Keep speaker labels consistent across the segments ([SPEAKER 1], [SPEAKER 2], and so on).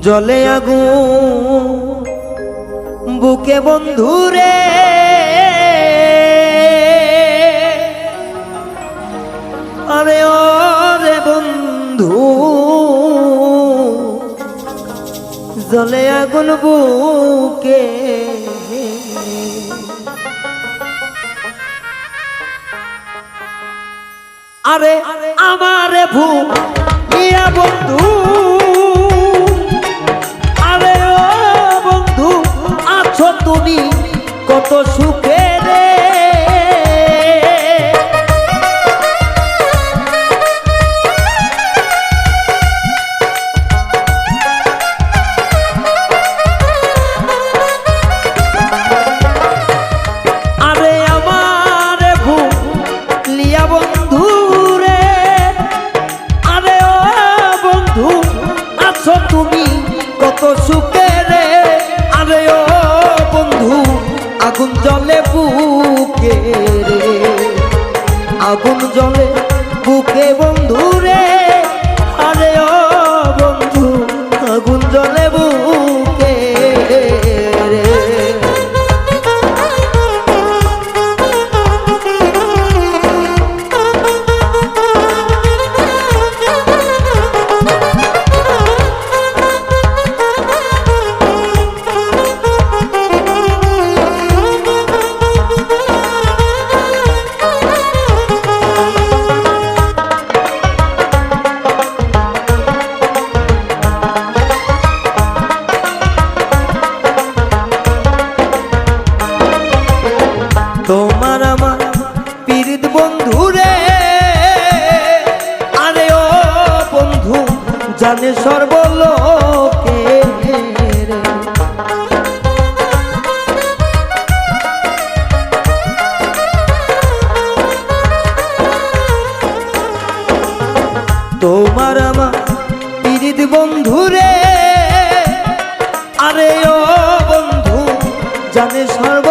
[SPEAKER 1] জলে আগু বুকে বন্ধুরে আরে রে বন্ধু জলে আগুন বুকে আরে আমারে ভূ ইয়া বন্ধু কত আগুন জলে বুকে বন্ধু রে আরে ও বন্ধু, জানে সর্বলোকে। তোমার আমার পীড়িত বন্ধু রে আরে ও বন্ধু, জানে সর্বলোকে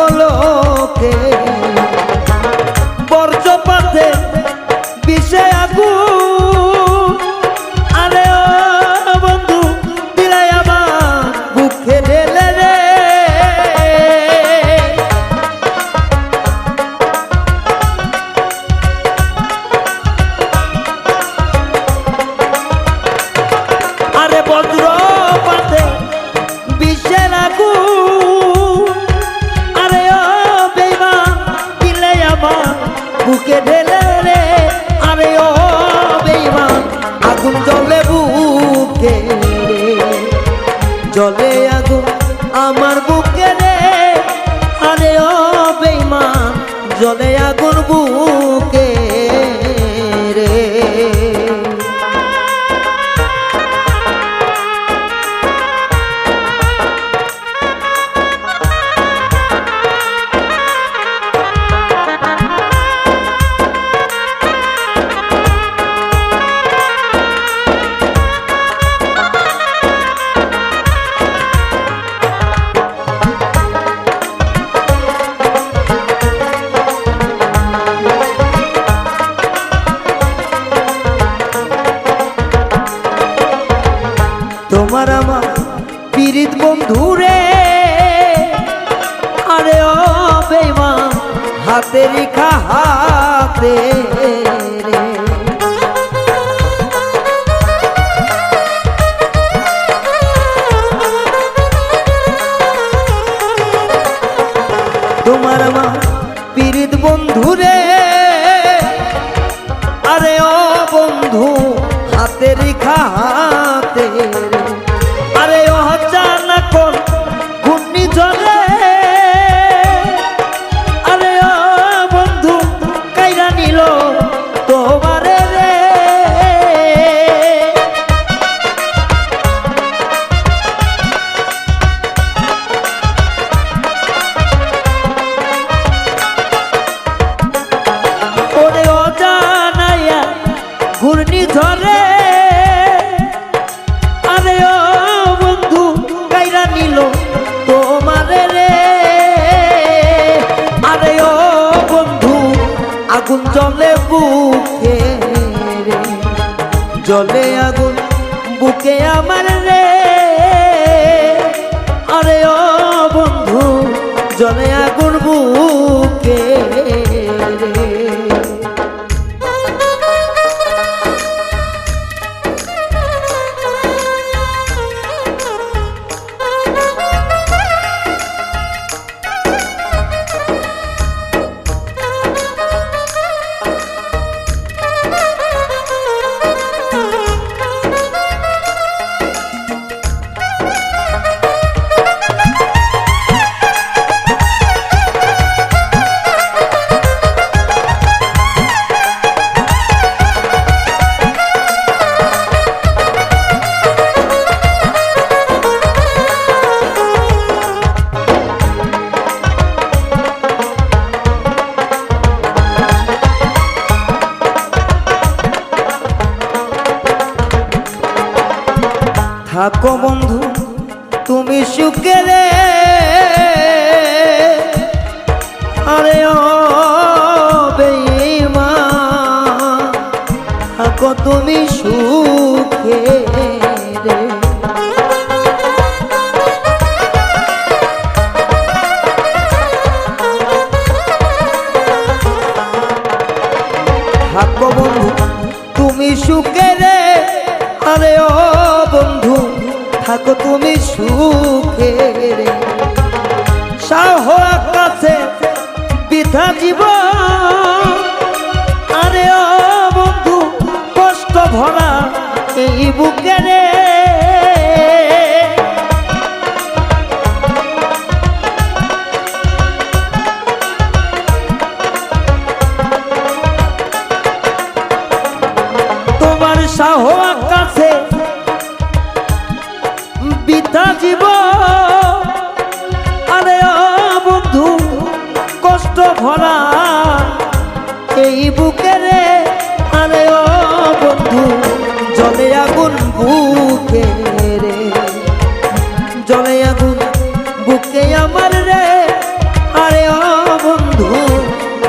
[SPEAKER 1] জলে আগুন আমার বুকে রে। আরে ও বেমা জলে আগুন বুকে হাতে রেখা হাতে তোমার আমার পীড়িত বন্ধু রে। আরে ও বন্ধু হাতে রেখা হাতে আরে ও জানা কোন ঘূর্ণি ঝরে ঘূর্ণি ধরে আরে ও বন্ধু কাইরা নিল তোমারে রে। আরে ও বন্ধু, আগুন জলে বুকে রে। জলে আগুন বুকে আমার রে। বন্ধু তুমি সুখে রে। আরে ও বেমা কত তুমি সুখে। সাহ কাছে বৃথা জীব আরে ও বন্ধু, কষ্ট ভরা এই বুকে রে। তোমার সাহ কাছে বিতা জীব ভরা এই বুকে রে আরে ও বন্ধু, জলে আগুন বুকে রে। জলে আগুন বুকে আমার রে আরে ও বন্ধু,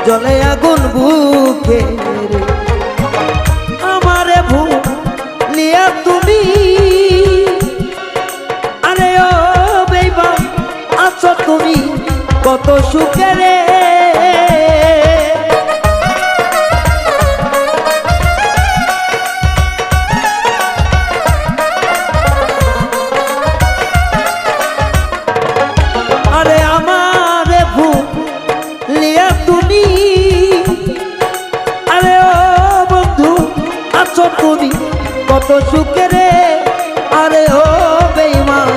[SPEAKER 1] জলে আগুন বুকে রে। আমারে ভুলিয়া তুমি আরে ও বেবা আছো তুমি কত সুখে রে। কত সুখে রে। আরে ও বেইমান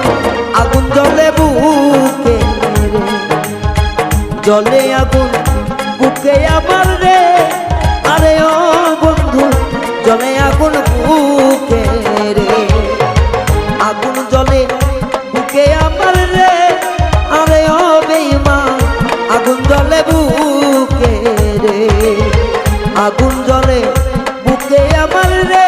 [SPEAKER 1] আগুন জলে বুকে জলে আগুন, বুকে আমার রে। আরে ও বন্ধু জলে আগুন বুকে রে। আগুন জলে বুকে আমার রে। আরে ও বেইমান আগুন জলে বুকে রে। আগুন জলে বুকে আমার রে।